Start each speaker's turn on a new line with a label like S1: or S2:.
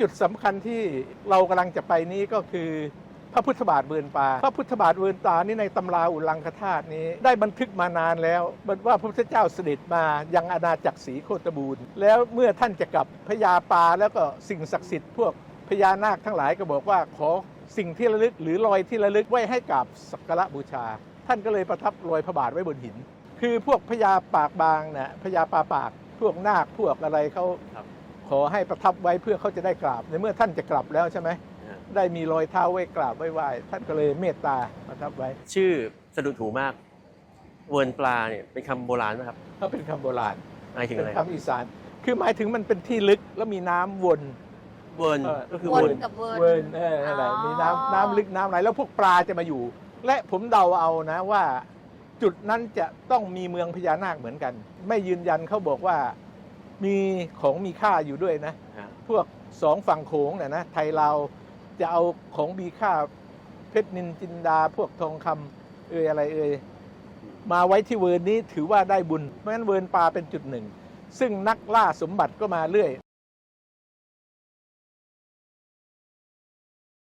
S1: จุดสำคัญที่เรากำลังจะไปนี้ก็คือ พระพุทธบาทเวินปาพระพุทธบาทเวินตานี่ในตำราอุลังคธาตุนี้ได้บันทึกมานานแล้วว่าพระพุทธเจ้าเสด็จมายังอาณาจักรศรีโคตบูรณ์แล้วเมื่อท่านจะกลับพญาปาแล้วก็สิ่งศักดิ์สิทธิ์พวกพญานาคทั้งหลายก็บอกว่าขอสิ่งที่ระลึกหรือรอยที่ระลึกไว้ให้กับสักการะบูชา ท่านก็เลยประทับรอยพระบาทไว้บนหิน คือพวกพญาปากบางนะพญาปาปากพวกนาคพวกอะไรเขา ขอให้ประทับไว้เพื่อเขาจะได้กราบ ในเมื่อท่านจะกลับแล้วใช่ไหม
S2: ฮะ
S1: ได้มีรอยเท้าไว้กราบไว้ไหว้ท่านก็เลยเมตตาประทับไว้
S2: ชื่อสะดุดหูมาก เวิร์นปลาเนี่ยเป็นคำโบราณไหมครับ
S1: เขาเป็นคำโบราณ
S2: หมายถึง
S1: เป็
S2: อะ
S1: น
S2: ไรครับ
S1: คำอีสาน คือหมายถึงมันเป็นที่ลึกแล้วมีน้ำวน
S2: เวิร์น
S1: เออ
S2: ก็คือ
S3: วน
S2: เวิร์น
S3: กับเวิร์น
S1: เวิร์นเออนั่นแหละ
S3: อ๋อ
S1: มีน้ำน้ำลึกน้ำไหลแล้วพวกปลาจะมาอยู่ และผมเดาเอานะว่า จุดนั้นจะต้องมีเมืองพญานาคเหมือนกัน ไม่ยืนยันเขาบอกว่า มีของมีค่าอยู่ด้วยนะ
S2: ฮะ
S1: พวกสองฝั่งโขงเนี่ยนะไทยเราวจะเอาของมีค่าเพชรนินจินดา พวกทองคำเอ่ยอะไรเอ่ยมาไว้ที่เวิร์นนี้ถือว่าได้บุญ เพราะฉะนั้นเวิร์นปลาเป็นจุดหนึ่ง ซึ่งนักล่าสมบัติก็มาเรื่อย